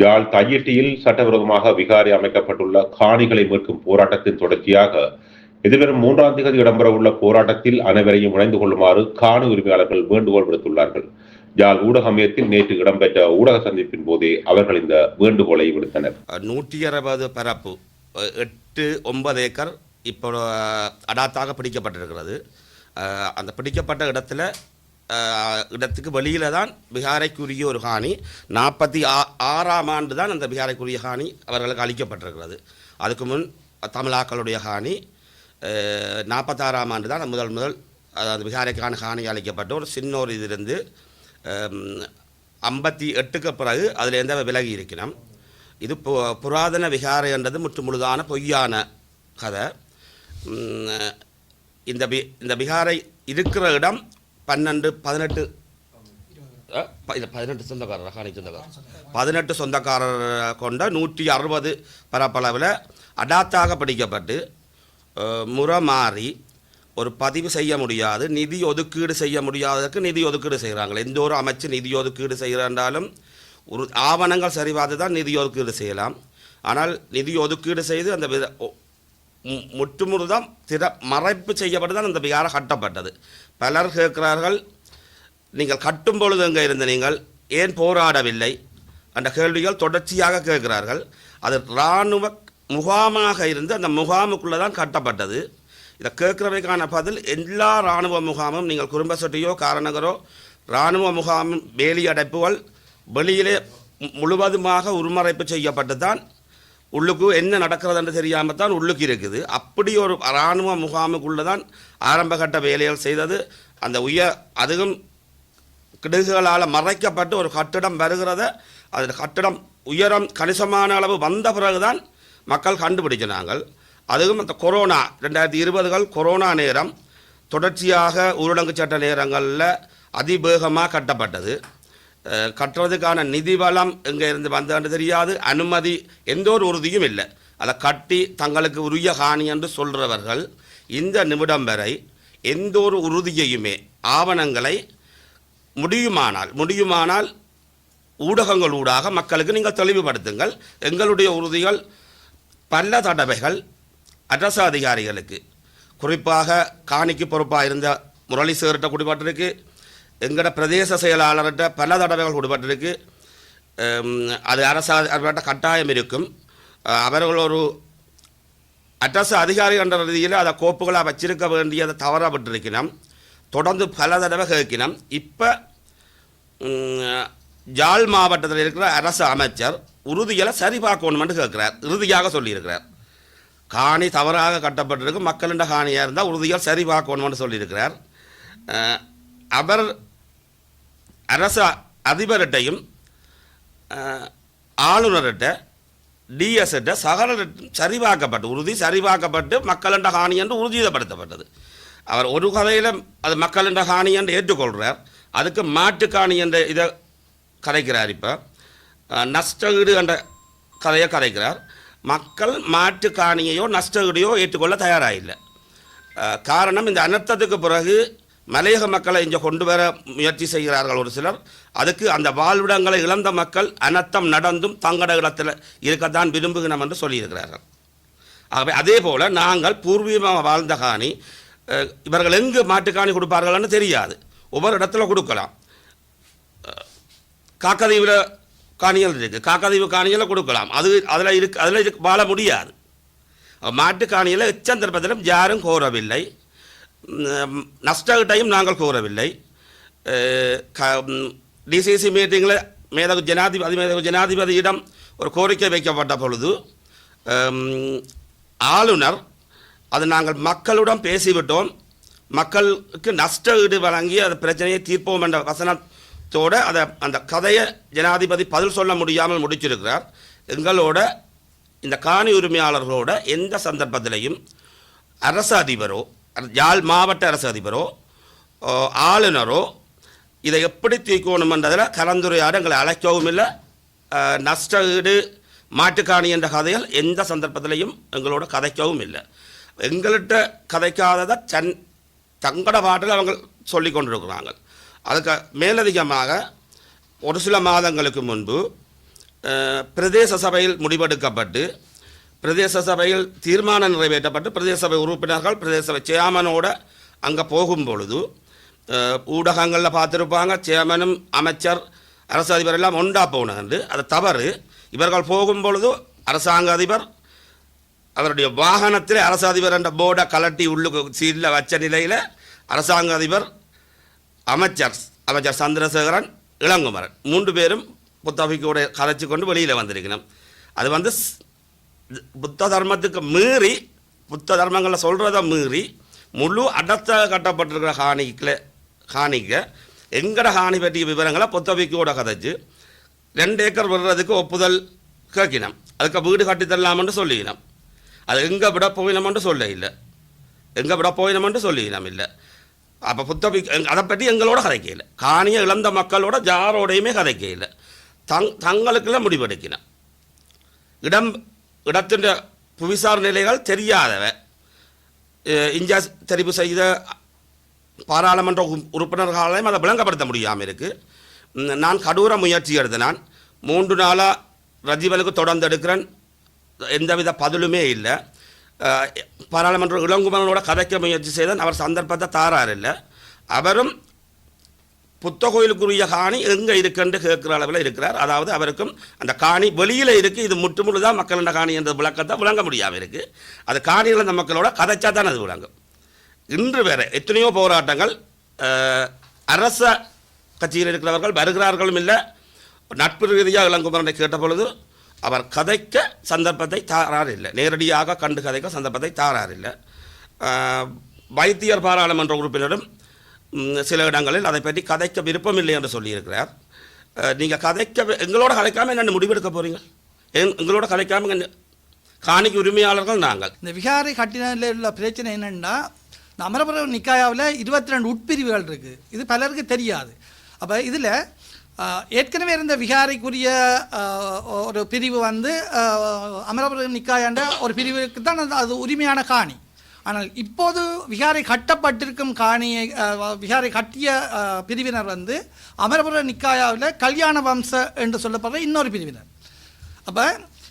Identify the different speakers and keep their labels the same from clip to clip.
Speaker 1: ஜாழ் தையிட்டியில் சட்டவிரோதமாக விகாரி அமைக்கப்பட்டுள்ள காணிகளை மீட்கும் போராட்டத்தின் தொடர்ச்சியாக எதிர்வரும் மூன்றாம் தேதி இடம்பெறவுள்ள போராட்டத்தில் அனைவரையும் இணைந்து கொள்ளுமாறு காணி உரிமையாளர்கள் வேண்டுகோள் விடுத்துள்ளார்கள். ஜால் ஊடக மையத்தில் நேற்று இடம்பெற்ற ஊடக சந்திப்பின் போதே அவர்கள் இந்த வேண்டுகோளை விடுத்தனர்.
Speaker 2: நூற்றி அறுபது பரப்பு எட்டு ஒன்பது ஏக்கர் இப்போ அடாத்தாக பிடிக்கப்பட்டிருக்கிறது. அந்த பிடிக்கப்பட்ட இடத்துல இடத்துக்கு வெளியில் தான் பிகாரைக்குரிய ஒரு காணி. நாற்பத்தி ஆ ஆறாம் ஆண்டு தான் அந்த பிகாரைக்குரிய காணி அவர்களுக்கு அளிக்கப்பட்டிருக்கிறது. அதுக்கு முன் தமிழாக்களுடைய ஹானி நாற்பத்தாறாம் ஆண்டு தான் முதல் முதல் அதாவது பிகாரைக்கான காணி அளிக்கப்பட்ட ஒரு சின்ன ஒரு இதிலிருந்து ஐம்பத்தி எட்டுக்கு பிறகு அதிலேருந்து அவர் விலகி இருக்கணும் இது பு புராதன விகாரை என்றது முற்று முழுதான பொய்யான கதை. இந்த பி இந்த விகாரை இருக்கிற இடம் பன்னெண்டு பதினெட்டு. இது பதினெட்டு சொந்தக்காரர் காணி சொந்தக்காரர். பதினெட்டு சொந்தக்காரர் கொண்ட நூற்றி அறுபது பரப்பளவில் அடாத்தாக பிடிக்கப்பட்டு முறை மாறி ஒரு பதிவு செய்ய முடியாது நிதி ஒதுக்கீடு செய்ய முடியாததற்கு நிதி ஒதுக்கீடு செய்கிறாங்க எந்த ஒரு அமைச்சு நிதி ஒதுக்கீடு செய்கிறாண்டாலும் ஒரு ஆவணங்கள் சரிபார்த்து தான் நிதி ஒதுக்கீடு செய்யலாம். ஆனால் நிதி ஒதுக்கீடு செய்து அந்த வித மு- திற மறைப்பு செய்யப்பட்டு தான் அந்த விகாரம் கட்டப்பட்டது. பலர் கேட்கிறார்கள் நீங்கள் கட்டும் பொழுது எங்கே இருந்த நீங்கள்? ஏன் போராடவில்லை? அந்த கேள்விகள் தொடர்ச்சியாக கேட்கிறார்கள். அது இராணுவ முகாமாக இருந்து அந்த முகாமுக்குள்ளே தான் கட்டப்பட்டது. இதை கேட்குறவைக்கான பதில் எல்லா இராணுவ முகாமும் நீங்கள் குறும்பசொட்டியோ காரணகரோ இராணுவ முகாமும் வேலி அடைப்புகள் வெளியிலே முழுவதுமாக உருமறைப்பு செய்யப்பட்டு தான் உள்ளுக்கு என்ன நடக்கிறதுன்னு தெரியாமல் தான் உள்ளுக்கு இருக்குது. அப்படி ஒரு இராணுவ முகாமுக்குள்ளே தான் ஆரம்பகட்ட வேலைகள் செய்தது. அந்த உயர் அதுவும் கிடுகுகளால் மறைக்கப்பட்டு ஒரு கட்டிடம் வருகிறத அது கட்டிடம் உயரம் கணிசமான அளவு வந்த பிறகுதான் மக்கள் கண்டுபிடிக்கிறாங்கள் அதுவும் அந்த கொரோனா ரெண்டாயிரத்தி இருபதுகள் கொரோனா நேரம் தொடர்ச்சியாக ஊரடங்கு சட்ட நேரங்களில் அதிவேகமாக கட்டப்பட்டது. கட்டுறதுக்கான நிதி வளம் எங்கே இருந்து வந்ததுன்னு தெரியாது. அனுமதி எந்த ஒரு உறுதியும் இல்லை. அதை கட்டி தங்களுக்கு உரிய காணி என்று சொல்கிறவர்கள் இந்த நிமிடம் வரை எந்த ஒரு உறுதியையுமே ஆவணங்களை முடியுமானால் முடியுமானால் ஊடகங்கள் ஊடாக மக்களுக்கு நீங்கள் தெளிவுபடுத்துங்கள். எங்களுடைய உறுதிகள் பல தடவைகள் அரசு அதிகாரிகளுக்கு குறிப்பாக காணிக்கு பொறுப்பாக இருந்த முரளி சேர்கிட்ட குடிபட்டிருக்கு. எங்களோட பிரதேச செயலாளர்கிட்ட பல தடவைகள் கொடுப்பட்டிருக்கு அது அரசு அவர்கிட்ட கட்டாயம் இருக்கும். அவர்கள் ஒரு அரசு அதிகாரி என்ற ரீதியில் அதை கோப்புகளாக வச்சிருக்க வேண்டியதை தவறப்பட்டிருக்கணும் தொடர்ந்து பல தடவை கேட்கணும் இப்போ ஜாழ் மாவட்டத்தில் இருக்கிற அரசு அமைச்சர் உறுதிகளை சரி பார்க்கணுமென்று கேட்குறார். இறுதியாக சொல்லியிருக்கிறார். காணி தவறாக கட்டப்பட்டிருக்கு. மக்களின் காணியாக இருந்தால் உறுதிகள் சரி பார்க்கணுமென்று சொல்லியிருக்கிறார். அவர் அரசு அதிபர்கிட்டையும் ஆளுநர்கிட்ட டிஎஸ்கிட்ட சகல சரிபார்க்கப்பட்டு உறுதி சரிபார்க்கப்பட்டு மக்களின் ஹானி என்று உறுதிப்படுத்தப்பட்டது. அவர் ஒரு கதையில் அது மக்களின் ஹானி என்று ஏற்றுக்கொள்கிறார் அதுக்கு மாட்டுக்காணி என்ற இதை கதைக்கிறார் இப்போ. நஷ்டஈடு என்ற கதையை கதைக்கிறார். மக்கள் மாட்டு காணியையோ ஏற்றுக்கொள்ள தயாராக இல்லை காரணம் இந்த அனர்த்தத்துக்கு பிறகு மலையக மக்களை இங்கே கொண்டு வர முயற்சி செய்கிறார்கள் ஒரு சிலர். அதுக்கு அந்த வாழ்விடங்களை இழந்த மக்கள் அனர்த்தம் நடந்தும் தங்கட இடத்தில் இருக்கத்தான் விரும்புகிறோம் என்று சொல்லியிருக்கிறார்கள். ஆகவே அதே போல் நாங்கள் பூர்வீகமாக வாழ்ந்த காணி இவர்கள் எங்கு மாட்டுக்காணி கொடுப்பார்கள்னு தெரியாது. ஒவ்வொரு இடத்துல கொடுக்கலாம். காக்கதீவில் காணிகள் இருக்குது காக்கதீவு காணிகளை கொடுக்கலாம். அது அதில் இருக்கு அதில் இருக்கு வாழ முடியாது. மாட்டு காணியில் எச்சந்தர்ப்பத்திலும் யாரும் கோரவில்லை. நஷ்டகிட்டையும் நாங்கள் கூறவில்லை டிசிசி மீட்டிங்கில் மேதகு ஜனாதிபதி மேதகு ஜனாதிபதியிடம் ஒரு கோரிக்கை வைக்கப்பட்ட பொழுது ஆளுநர் அது நாங்கள் மக்களுடன் பேசிவிட்டோம். மக்களுக்கு நஷ்ட ஈடு வழங்கி அந்த பிரச்சனையை தீர்ப்போம் என்ற வசனத்தோடு அதை அந்த கதையை ஜனாதிபதி பதில் சொல்ல முடியாமல் முடிச்சிருக்கிறார். எங்களோட இந்த காணி உரிமையாளர்களோட எந்த சந்தர்ப்பத்திலையும் அரசு அதிபரோ யாழ் மாவட்ட அரசு அதிபரோ ஆளுநரோ இதை எப்படி தீர்க்கணுமென்றதில் கலந்துரையாட எங்களை அழைக்கவும் இல்லை. நஷ்ட ஈடு மாட்டுக்காணி என்ற கதைகள் எந்த சந்தர்ப்பத்திலையும் எங்களோட கதைக்கவும் இல்லை. எங்கள்கிட்ட கதைக்காததை சன் தங்கட பாட்டில் அவங்க சொல்லி கொண்டிருக்கிறாங்க அதுக்கு மேலதிகமாக ஒரு சில மாதங்களுக்கு முன்பு பிரதேச சபையில் முடிவெடுக்கப்பட்டு பிரதேச சபையில் தீர்மானம் நிறைவேற்றப்பட்டு பிரதேச சபை உறுப்பினர்கள் பிரதேச சபை சேர்மனோட அங்கே போகும் பொழுது ஊடகங்களில் பார்த்துருப்பாங்க சேமனும் அமைச்சர் அரசு அதிபர் எல்லாம் ஒன்றா போனது அது தவறு. இவர்கள் போகும் பொழுது அரசாங்க அதிபர் அவருடைய வாகனத்தில் அரசு அதிபர் என்ற போர்டை கலட்டி உள்ளுக்கு சீரில் வச்ச நிலையில் அரசாங்க அதிபர் அமைச்சர் அமைச்சர் சந்திரசேகரன் இளங்குமரன். மூன்று பேரும் புத்தபிக்கோட கலைச்சி கொண்டு வெளியில் வந்திருக்கணும். அது வந்து ஸ்- புத்த தர்மத்துக்கு மீறி புத்த தர்மங்களில் சொல்கிறத மீறி முழு அடர்த்த கட்டப்பட்டிருக்கிற ஹானிக்கில் ஹானிக்க எங்கட ஹானி பற்றிய விவரங்களை புத்தபிக்கோட கதைச்சு ரெண்டு ஏக்கர் விடுறதுக்கு ஒப்புதல் கேட்கினோம். அதுக்கு வீடு கட்டி தரலாம்னு சொல்லிக்கினோம் அது எங்கே விட போயினோம்னு சொல்ல இல்லை எங்கே விட போயினோம்னு சொல்லிக்கினோம் இல்லை. அப்போ புத்தபி அதை பற்றி எங்களோட கதைக்கல காணியை இழந்த மக்களோட ஜாரோடையுமே கதைக்கல தங் தங்களுக்குள்ள முடிவெடுக்கணும் இடம் இடத்தின் புவிசார் நிலைகள் தெரியாதவ. இந்தியா தெரிவு செய்த பாராளுமன்ற உறுப்பினர்களாலையும் அதை விளங்கப்படுத்த முடியாமல் இருக்குது நான் கடூர முயற்சி எடுத்தினான். மூன்று நாளாக ரஜீவனுக்கு தொடர்ந்து எடுக்கிறேன். எந்தவித பதிலுமே இல்லை. பாராளுமன்ற இளங்குமரனோட கதைக்க முயற்சி செய்தான். அவர் சந்தர்ப்பத்தை தாரார் இல்லை. அவரும் புத்த கோயிலுக்குரிய காணி எங்கே இருக்குன்னு கேட்குற அளவில் இருக்கிறார். அதாவது அவருக்கும் அந்த காணி வெளியில் இருக்குது இது முற்று முழுதாக மக்களின் காணி என்ற விளக்கத்தை விளங்க முடியாமல் இருக்குது அது காணிகள் அந்த மக்களோட கதைச்சா தான் அது விளங்கும். இன்று வேற எத்தனையோ போராட்டங்கள் அரச கட்சியில் இருக்கிறவர்கள் வருகிறார்களும் இல்லை. நட்பு ரீதியாக இளங்குமரனை கேட்ட பொழுது அவர் கதைக்க சந்தர்ப்பத்தை தாரார் இல்லை. நேரடியாக கண்டு கதைக்க சந்தர்ப்பத்தை தாரார் இல்லை. வைத்தியர் பாராளுமன்ற உறுப்பினரும் சில இடங்களில் அதை பற்றி கதைக்க விருப்பமில்லை என்று சொல்லியிருக்கிறார். நீங்கள் கதைக்க எங்களோட கலைக்காமல் என்ன முடிவெடுக்க போகிறீங்க எங்களோட கலைக்காமல் காணிக்கு உரிமையாளர்கள் நாங்கள்.
Speaker 3: இந்த விகாரை கட்டினதில் உள்ள பிரச்சனை என்னென்னா இந்த அமரபுரம் நிக்காயாவில் இருபத்தி ரெண்டு உட்பிரிவுகள் இருக்குது இது பலருக்கு தெரியாது. அப்போ இதில் ஏற்கனவே இருந்த விகாரைக்குரிய ஒரு பிரிவு வந்து அமரபுரம் நிக்காயாண்ட ஒரு பிரிவுக்கு தான் அது உரிமையான காணி. ஆனால் இப்போது விகாரை கட்டப்பட்டிருக்கும் காணியை விகாரை கட்டிய பிரிவினர் வந்து அமரபுர நிக்காயாவில் கல்யாண வம்ச என்று சொல்லப்படுற இன்னொரு பிரிவினர். அப்போ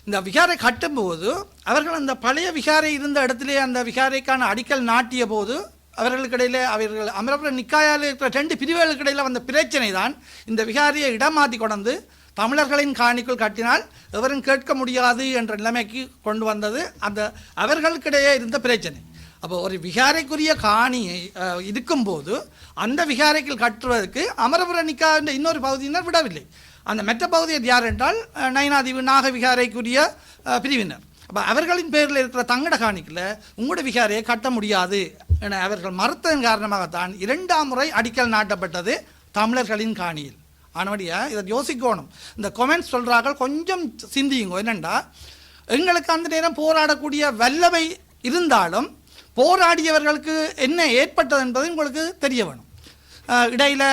Speaker 3: இந்த விகாரை கட்டும்போது அவர்கள் அந்த பழைய விகாரை இருந்த இடத்திலே அந்த விகாரைக்கான அடிக்கல் நாட்டிய போது அவர்களுக்கிடையில் அவர்கள் அமரபுர நிக்காயாவில் இருக்கிற ரெண்டு பிரிவுகளுக்கு இடையில் வந்த பிரச்சனை தான் இந்த விகாரியை மாற்றி கொண்டு தமிழர்களின் காணிக்குள் கட்டினால் எவரும் கேட்க முடியாது என்ற நிலைமைக்கு கொண்டு வந்தது. அந்த அவர்களுக்கிடையே இருந்த பிரச்சனை. அப்போ ஒரு விகாரைக்குரிய காணியை இருக்கும்போது அந்த விகாரைக்குள் கட்டுவதற்கு அமரபுர நிக்கா இன்னொரு பகுதியினர் விடவில்லை. அந்த மெத்த பகுதியை யார் என்றால் நயனாதீவு நயினாதீவு நாக விகாரைக்குரிய பிரிவினர். அப்போ அவர்களின் பேரில் இருக்கிற தங்கட காணிக்கில் உங்களோட விகாரையை கட்ட முடியாது என அவர்கள் மறுத்ததன் காரணமாகத்தான் இரண்டாம் முறை அடிக்கல் நாட்டப்பட்டது தமிழர்களின் காணியில். ஆனபடியா இதை யோசிக்கணும். இந்த கொமெண்ட்ஸ் சொல்கிறார்கள் கொஞ்சம் சிந்தியுங்க. என்னென்னா எங்களுக்கு அந்த நேரம் போராடக்கூடிய வல்லமை இருந்தாலும் போராடியவர்களுக்கு என்ன ஏற்பட்டது என்பது உங்களுக்கு தெரிய வேணும். இடையில்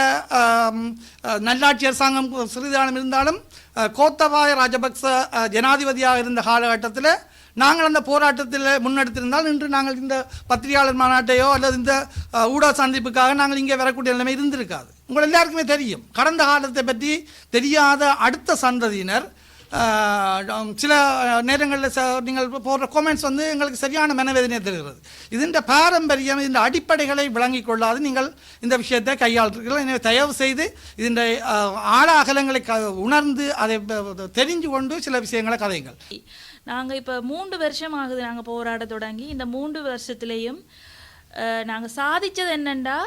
Speaker 3: நல்லாட்சி அரசாங்கம் சிறிதானம் இருந்தாலும் கோத்தபாய ராஜபக்ச ஜனாதிபதியாக இருந்த காலகட்டத்தில் நாங்கள் அந்த போராட்டத்தில் முன்னெடுத்திருந்தால் இன்று நாங்கள் இந்த பத்திரிகையாளர் மாநாட்டையோ அல்லது இந்த ஊடக சந்திப்புக்காக நாங்கள் இங்கே வரக்கூடிய நிலைமை இருந்திருக்காது. உங்கள் எல்லாருக்குமே தெரியும். கடந்த காலத்தை பற்றி தெரியாத அடுத்த சந்ததியினர் சில நேரங்களில் ச நீங்கள் போடுற கொமெண்ட்ஸ் வந்து எங்களுக்கு சரியான மனவேதனையை தருகிறது. இதன் பாரம்பரியம் இந்த அடிப்படைகளை விளங்கிக் கொள்ளாது நீங்கள் இந்த விஷயத்தை கையாளுறீர்கள் எனவே தயவு செய்து இதன் ஆழ அகலங்களை க உணர்ந்து அதை தெரிஞ்சு கொண்டு சில விஷயங்களை கதையுங்கள்.
Speaker 4: நாங்கள் இப்போ மூன்று வருஷம் ஆகுது நாங்கள் போராட தொடங்கி. இந்த மூன்று வருஷத்துலேயும் நாங்கள் சாதித்தது சாதிச்சது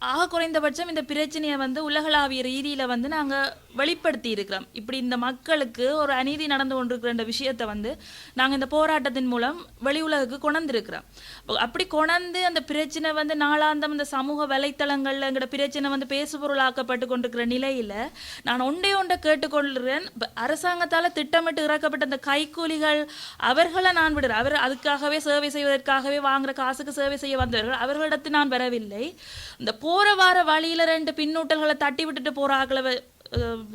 Speaker 4: ஆக குறைந்தபட்சம் இந்த பிரச்சனையை வந்து உலகளாவிய ரீதியில வந்து நாங்க வெளிப்படுத்தி இருக்கிறோம். இப்படி இந்த மக்களுக்கு ஒரு அநீதி நடந்து கொண்டிருக்கிற இந்த விஷயத்தை வந்து நாங்கள் இந்த போராட்டத்தின் மூலம் வெளி உலகுக்கு கொண்டிருக்கிறோம் அப்படி கொணந்து அந்த பிரச்சனை வந்து நாளாந்தம் இந்த சமூக வலைத்தளங்கள்ல எங்கட பிரச்சனை வந்து பேசுபொருளாக்கப்பட்டு கொண்டிருக்கிற நிலையில நான் ஒன்றே ஒன்றை கேட்டுக்கொள்கிறேன். இப்ப அரசாங்கத்தால திட்டமிட்டு இறக்கப்பட்ட அந்த கைக்கூலிகள் அவர்களை நான் விடுறேன். அவர் அதுக்காகவே சேவை செய்வதற்காகவே வாங்குற காசுக்கு சேவை செய்ய வந்தவர்கள் அவர்களிடத்து நான் வரவில்லை. இந்த போற வார வழியில ரெண்டு பின்னூட்டல்களை தட்டி விட்டுட்டு போறாக்களை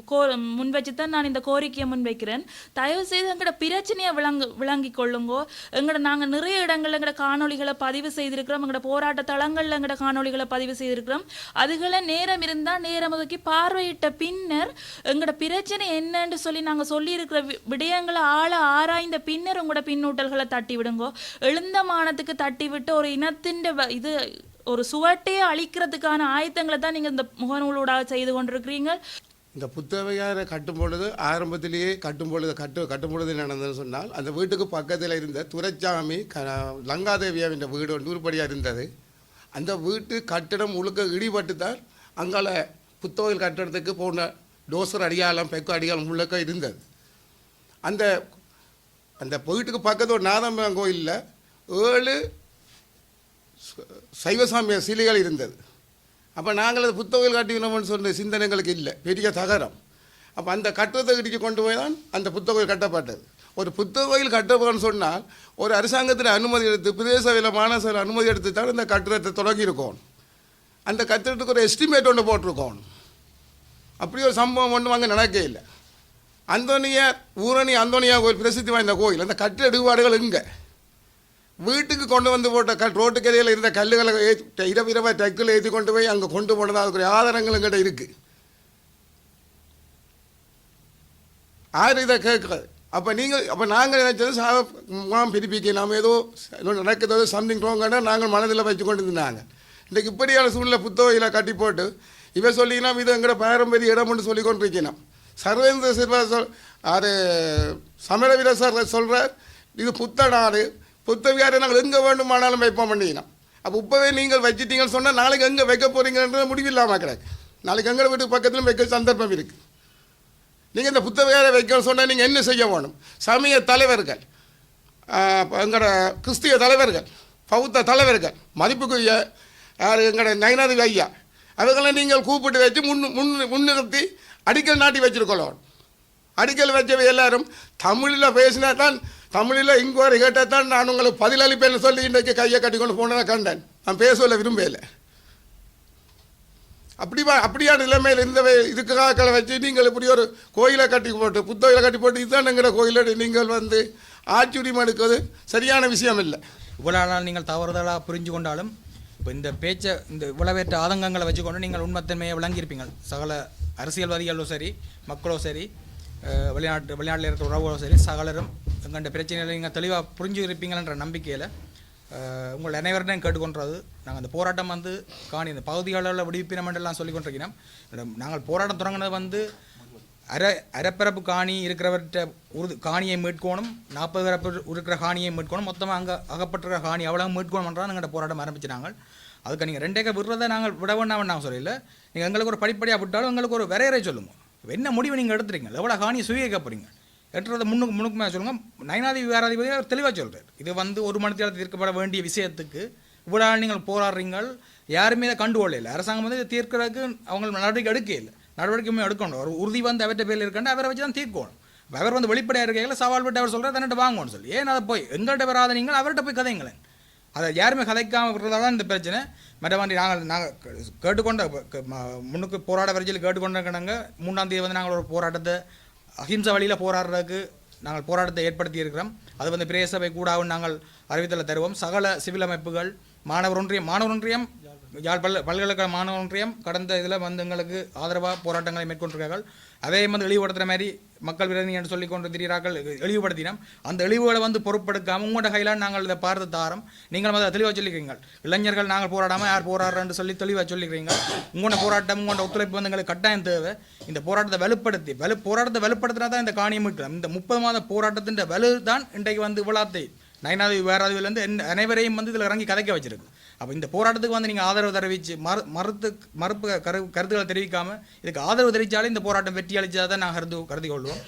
Speaker 4: கோ முன் கோ தான் நான் இந்த கோரிக்கையை முன்வைக்கிறேன் தயவு செய்து எங்களோட பிரச்சனையை விளங்கு விளங்கி கொள்ளுங்கோ. எங்களோட நாங்கள் நிறைய இடங்களில் எங்களோட காணொளிகளை பதிவு செய்திருக்கிறோம். எங்களோட போராட்ட தளங்களில் எங்களோட காணொளிகளை பதிவு செய்திருக்கிறோம். அதுகளை நேரம் இருந்தால் நேரம் ஒதுக்கி பார்வையிட்ட பின்னர் எங்களோட பிரச்சனை என்னன்னு சொல்லி நாங்கள் சொல்லியிருக்கிற வி- விடயங்களை ஆழ ஆராய்ந்த பின்னர் உங்களோட பின்னூட்டல்களை தட்டி விடுங்கோ. எழுந்த மானத்துக்கு தட்டி விட்டு ஒரு இனத்தின் இது ஒரு சுவட்டையே அழிக்கிறதுக்கான ஆயத்தங்களை தான் நீங்கள் இந்த முகநூலூடாக செய்து கொண்டிருக்கிறீங்க.
Speaker 5: இந்த புத்தவையாரை கட்டும் பொழுது ஆரம்பத்திலேயே கட்டும் பொழுது கட்டு கட்டும் பொழுது நடந்ததுன்னு சொன்னால் அந்த வீட்டுக்கு பக்கத்தில் இருந்த துரைச்சாமி க லங்காதேவியாவின் வீடு நூறுபடியாக உருப்படியாக இருந்தது. அந்த வீட்டு கட்டிடம் முழுக்க இடிபட்டு தான் அங்கால புத்தகங்கள் கட்டிடத்துக்கு போன டோசர் அடியாளம் பெக்கு அடியாளம் முழுக்க இருந்தது. அந்த அந்த வீட்டுக்கு பக்கத்து ஒரு நாதம்பரம் கோயிலில் ஏழு ச- சைவசாமிய சிலைகள் இருந்தது. அப்போ நாங்கள் அது புத்தகங்கள் காட்டினோம்னு சொன்ன சிந்தனைகளுக்கு இல்லை. பெரிய தகரம். அப்போ அந்த கட்டத்தை இடிச்சு கொண்டு போய் தான் அந்த புத்தகம் கட்டப்பட்டது. ஒரு புத்தக கோயில் கட்டப்போன்னு சொன்னால் ஒரு அரசாங்கத்தில் அனுமதி எடுத்து பிரதேச சபையில் மாநகர அனுமதி எடுத்து தான் இந்த கட்டிடத்தை தொடங்கியிருக்கோம். அந்த கட்டிடத்துக்கு ஒரு எஸ்டிமேட் ஒன்று போட்டிருக்கோம். அப்படி ஒரு சம்பவம் ஒன்றும் அங்கே நடக்கவே இல்லை. அந்தோனியார் ஊரணி அந்தோனியா கோயில் பிரசித்தி வாய்ந்த கோயில். அந்த கட்டிட இடுபாடுகள் இங்கே. வீட்டுக்கு கொண்டு வந்து போட்ட கல் ரோட்டுக்கரையில் இருந்த கல்லுகளை ஏத்தி- இரவு இரவா டக்கில் ஏற்றி கொண்டு போய் அங்கே கொண்டு போனது அதுக்குரிய ஆதாரங்கள் எங்கிட்ட இருக்குது யார் இதை கேட்குறது அப்போ நீங்கள் அப்போ நாங்கள் நினைச்சது சா முகாம் பிரிப்பிக்க நாம் ஏதோ நடக்கிறது சம்திங் ரோங்கன்னா நாங்கள் மனதில் வச்சு கொண்டு இருந்தாங்க. இன்றைக்கு இப்படியான சூழ்நிலை புத்தகையில் கட்டி போட்டு இவன் சொல்லினா இது எங்களோட பாரம்பரிய இடம்னு சொல்லி கொண்டிருக்கணும். சர்வேந்திர சில்வா சொல் அது சமர சொல்கிறார் இது புத்த நாடு புத்தவியாரை நாங்கள் எங்கே வேண்டுமானாலும் வைப்போம் பண்ணிக்கணும் அப்போ இப்போவே நீங்கள் வச்சிட்டீங்கன்னு சொன்னால் நாளைக்கு எங்கே வைக்க போகிறீங்கன்ற முடிவில்லாமல் கிடக்கு. நாளைக்கு எங்கள் வீட்டு பக்கத்திலும் வைக்க சந்தர்ப்பம் இருக்குது நீங்கள் இந்த புத்தவியாரை வைக்கணும்னு சொன்னால் நீங்கள் என்ன செய்ய வேணும்? சமய தலைவர்கள் எங்களோட கிறிஸ்திய தலைவர்கள் பௌத்த தலைவர்கள் மதிப்புக்குரிய யார்? எங்களோட நயனாதி ஐயா அவர்களை நீங்கள் கூப்பிட்டு வச்சு முன் முன் முன்னிறுத்தி அடிக்கல் நாட்டி வச்சுருக்கணும். அடிக்கல் வச்சவை எல்லாரும் தமிழில் பேசினா தான் தமிழில் இன்கொயரி கேட்டால் தான் நான் உங்களுக்கு பதிலளிப்பேன்னு சொல்லி இன்றைக்கு கையை கட்டி கொண்டு போனதை கண்டேன். நான் பேசல விரும்பலை அப்படி வா- அப்படியான நிலைமையில் இருந்த இதுக்காக வச்சு நீங்கள் இப்படி ஒரு கோயிலை கட்டி போட்டு புத்தகையில் கட்டி போட்டு இதுதானுங்கிற கோயிலை நீங்கள் வந்து ஆட்சி உரிமை எடுக்கிறது சரியான விஷயம் இல்லை.
Speaker 6: இவ்வளோ நாள் நீங்கள் தவறுதலாக புரிஞ்சு கொண்டாலும் இப்போ இந்த பேச்சை இந்த இவ்வளவேற்ற ஆதங்கங்களை வச்சுக்கொண்டு நீங்கள் உண்மைத்தன்மையை விளங்கியிருப்பீங்க. சகல அரசியல்வாதிகளும் சரி மக்களோ சரி வெளிநாட்டு வெளிநாட்டில் இருக்கிற உறவுகளோ சரி சகலரும் எங்கள்கிட்ட பிரச்சனைகளை நீங்கள் தெளிவாக புரிஞ்சு இருப்பீங்கன்ற நம்பிக்கையில் உங்கள் அனைவரிடம் கேட்டுக்கொண்டது நாங்கள் அந்த போராட்டம் வந்து காணி இந்த பகுதிகளில் விடுவிப்பினமெல்லாம் சொல்லி கொண்டிருக்கிறோம். நாங்கள் போராட்டம் தொடங்கினது வந்து அரை அரைப்பரப்பு காணி இருக்கிறவர்கிட்ட உருது காணியை மீட்கணும் நாற்பது பரப்பு இருக்கிற காணியை மீட்கணும் மொத்தமாக அங்கே அகப்பட்டிருக்கிற காணி அவ்வளோ மீட்கணும்ன்றா நாங்கள் போராட்டம் ஆரம்பிச்சிட்டாங்க. அதுக்கு நீங்கள் ரெண்டேக்க விடுறதை நாங்கள் விட வேண்டாம் நாங்கள் சொல்லல. நீங்கள் எங்களுக்கு ஒரு படிப்படியாக விட்டாலும் எங்களுக்கு ஒரு வரையறை சொல்லுங்க. என்ன முடிவு நீங்கள் எடுத்துறீங்க? எவ்வளோ காணியை சுவீகரிக்க போகிறீங்க என்றதை முன்னுக்கு முன்னுக்குமே சொல்லுங்கள் நயனாதி விகாராதிபதி அவர் தெளிவாக சொல்கிறார் இது வந்து ஒரு மணி நேரத்தில் தீர்க்கப்பட வேண்டிய விஷயத்துக்கு இவ்வளோ நீங்கள் போராடுறீங்கள். யாருமே இதை கண்டுகொள்ள இல்லை. அரசாங்கம் வந்து இதை தீர்க்கிறதுக்கு அவங்க நடவடிக்கை எடுக்க இல்லை. நடவடிக்கையுமே எடுக்கணும். ஒரு உறுதி வந்து அவர்கிட்ட பேரில் இருக்காண்டு அவரை வச்சு தான் தீர்க்கணும். அவர் வந்து வெளிப்படையாக இருக்கையில் சவால் விட்டு அவர் சொல்கிறார் தன்னிட்ட வாங்கணும்னு சொல்லி. ஏன் அதை போய்? எங்கள்கிட்ட வராத நீங்கள் அவர்கிட்ட போய் கதைங்களேன் அதை யாருமே கதைக்காமல் இருக்கிறதா தான் இந்த பிரச்சனை. மற்றபடி நாங்கள் நாங்கள் கேட்டுக்கொண்ட முன்னுக்கு போராட வரைச்சில் கேட்டுக்கொண்டிருக்கிறாங்க மூணாம் தேதி வந்து நாங்கள் ஒரு போராட்டத்தை அஹிம்சை வழியில் போராடுறதுக்கு நாங்கள் போராட்டத்தை ஏற்படுத்தி இருக்கிறோம். அது வந்து பிரேச சபை கூடாவும் நாங்கள் அறிவித்தலை தருவோம். சகல சிவில் அமைப்புகள் மாணவர் ஒன்றியம் மாணவர் ஒன்றியம் யாழ் பல்ல பல்கலைக்கழக மாணவர் ஒன்றியம் கடந்த இதில் வந்து எங்களுக்கு ஆதரவாக போராட்டங்களை மேற்கொண்டிருக்கார்கள் அதே வந்து இழிவுபடுத்துகிற மாதிரி மக்கள் விரோதி என்று சொல்லி கொண்டு திரிகிறார்கள் இழிவுபடுத்தினோம். அந்த இழிவுகளை வந்து பொறுப்பெடுக்காமல் உங்களோட கையில் நாங்கள் இதை பார்த்து தாரோம். நீங்கள் அதை தெளிவாக சொல்லிக்கிறீங்க இளைஞர்கள் நாங்கள் போராடாமல் யார் போராடுறேன்னு சொல்லி தெளிவாக சொல்லிக்கிறீங்க உங்களோட போராட்டம் உங்களோட ஒத்துழைப்பு வந்து எங்களுக்கு கட்டாயம் தேவை. இந்த போராட்டத்தை வலுப்படுத்தி வலு போராட்டத்தை வலுப்படுத்தினா தான் இந்த காணியம் இருக்கலாம் இந்த முப்பது மாத போராட்டத்தின் வலு தான் இன்றைக்கு வந்து இவ்வளாத்தை நயனாதி வேறாதவிலேருந்து அனைவரையும் வந்து இதில் இறங்கி கதைக்க வச்சிருக்கு. அப்போ இந்த போராட்டத்துக்கு வந்து நீங்கள் ஆதரவு தெரிவித்து மறு மறுத்து மறுப்பு கரு கருத்துக்களை தெரிவிக்காமல் இதுக்கு ஆதரவு தெரிவித்தாலே இந்த போராட்டம் வெற்றி அளித்ததாக தான் நான் கருது கருதி கொள்வோம்.